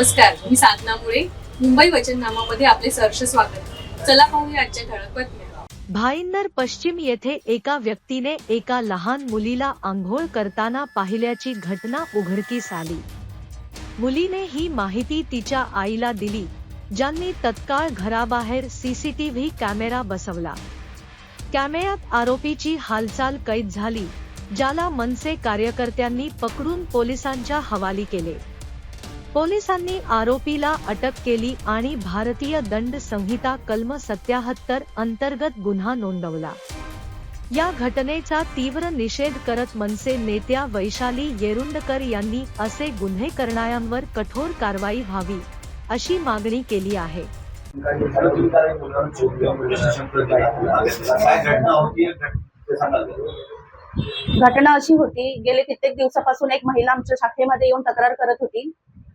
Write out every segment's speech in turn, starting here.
नमस्कार मी साधना मुळे मुंबई वचननामामध्ये आपले सहर्ष स्वागत. चला पाहूया आजच्या ठळक बातम्या. भाईंदर पश्चिम येथे एका व्यक्तीने एका लहान मुलीला आंघोळ करताना पाहिल्याची घटना उघडकीस आली. मुलीने ही माहिती तिच्या आईला दिली ज्यांनी तत्काळ घराबाहेर सीसीटीव्ही कॅमेरा बसवला. कॅमेऱ्यात आरोपीची हालचाल कैद झाली ज्याला मनसे कार्यकर्त्यांनी पकडून पोलिसांच्या हवाली केले. पोलिसांनी आरोपीला अटक केली आणि भारतीय दंड संहिता कलम सत्याहत्तर अंतर्गत गुन्हा नोंदवला. या घटनेचा तीव्र निषेध करत मनसे नेत्या वैशाली येरुंडकर यांनी असे गुन्हे करणाऱ्यांवर कठोर कारवाई व्हावी अशी मागणी केली आहे? घटना अशी होती गेले कित्येक दिवसापासून एक महिला आमच्या शाखेमध्ये येऊन तक्रार करत होती.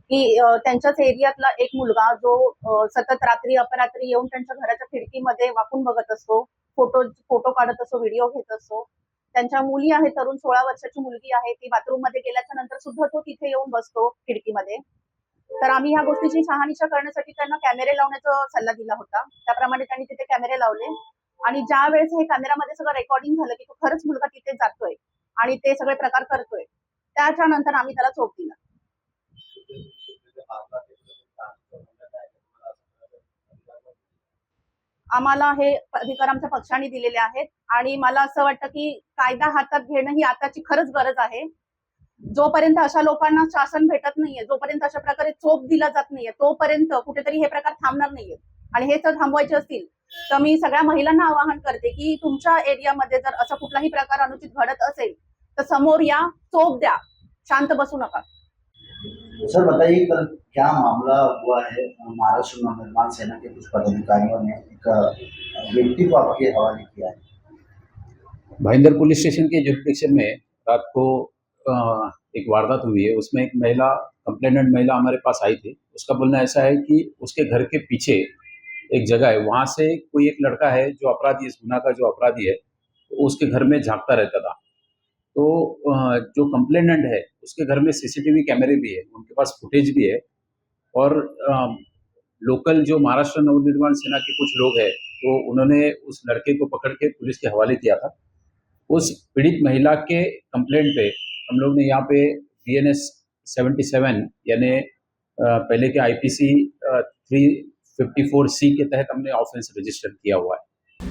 की त्यांच्याच एरियातला एक मुलगा जो सतत रात्री अपरात्री येऊन त्यांच्या घराच्या खिडकीमध्ये वाकून बघत असतो फोटो फोटो काढत असतो व्हिडिओ घेत असतो. त्यांच्या मुली आहे तरुण सोळा वर्षाची मुलगी आहे ती बाथरूममध्ये गेल्याच्यानंतर सुद्धा तो तिथे येऊन बसतो खिडकीमध्ये. तर आम्ही ह्या गोष्टीची शहानिशा करण्यासाठी त्यांना कॅमेरे लावण्याचा सल्ला दिला होता. त्याप्रमाणे त्यांनी तिथे कॅमेरे लावले. आणि ज्या वेळेस हे कॅमेरामध्ये सगळं रेकॉर्डिंग झालं की तो खरंच मुलगा तिथे जातोय आणि ते सगळे प्रकार करतोय त्याच्या नंतर आम्ही त्याला चोप दिला. आम्हाला हे अधिकार आमच्या पक्षाने दिलेले आहेत आणि मला असं वाटतं की कायदा हातात घेणं ही आताची खरंच गरज आहे. जोपर्यंत अशा लोकांना शासन भेटत नाहीये जोपर्यंत अशा प्रकारे चोप दिला जात नाहीये तोपर्यंत कुठेतरी हे प्रकार थांबणार नाहीये. आणि हे जर थांबवायचे असतील तर मी सगळ्या महिलांना आवाहन करते की तुमच्या एरियामध्ये जर असा कुठलाही प्रकार अनुचित घडत असेल तर समोर या चोप द्या. शांत बसू नका. सर बताइए, कल क्या मामला हुआ है? महाराष्ट्र नवनिर्माण सेना के कुछ पदाधिकारियों ने एक व्यक्ति को आपके हवाले किया है। भाईंदर पुलिस स्टेशन के जुरिडिक्शन में रात को एक वारदात हुई है। उसमें एक महिला कंप्लेनेंट महिला हमारे पास आई थी। उसका बोलना ऐसा है कि उसके घर के पीछे एक जगह है। वहाँ से कोई एक लड़का है जो अपराधी इस गुना का जो अपराधी है उसके घर में झांकता रहता था। तो जो कंप्लेनेंट है, उसके घर में सीसीटीवी कैमरे भी है, उनके पास फुटेज भी है और लोकल जो महाराष्ट्र नवनिर्माण सेना के कुछ लोग हैं तो उन्होंने उस लड़के को पकड़ के पुलिस के हवाले किया था। उस पीड़ित महिला के कंप्लेंट पे हम लोग ने यहाँ पे B N S seventy seven यानी पहले के I P C three fifty four C के तहत हमने ऑफेंस रजिस्टर किया हुआ है।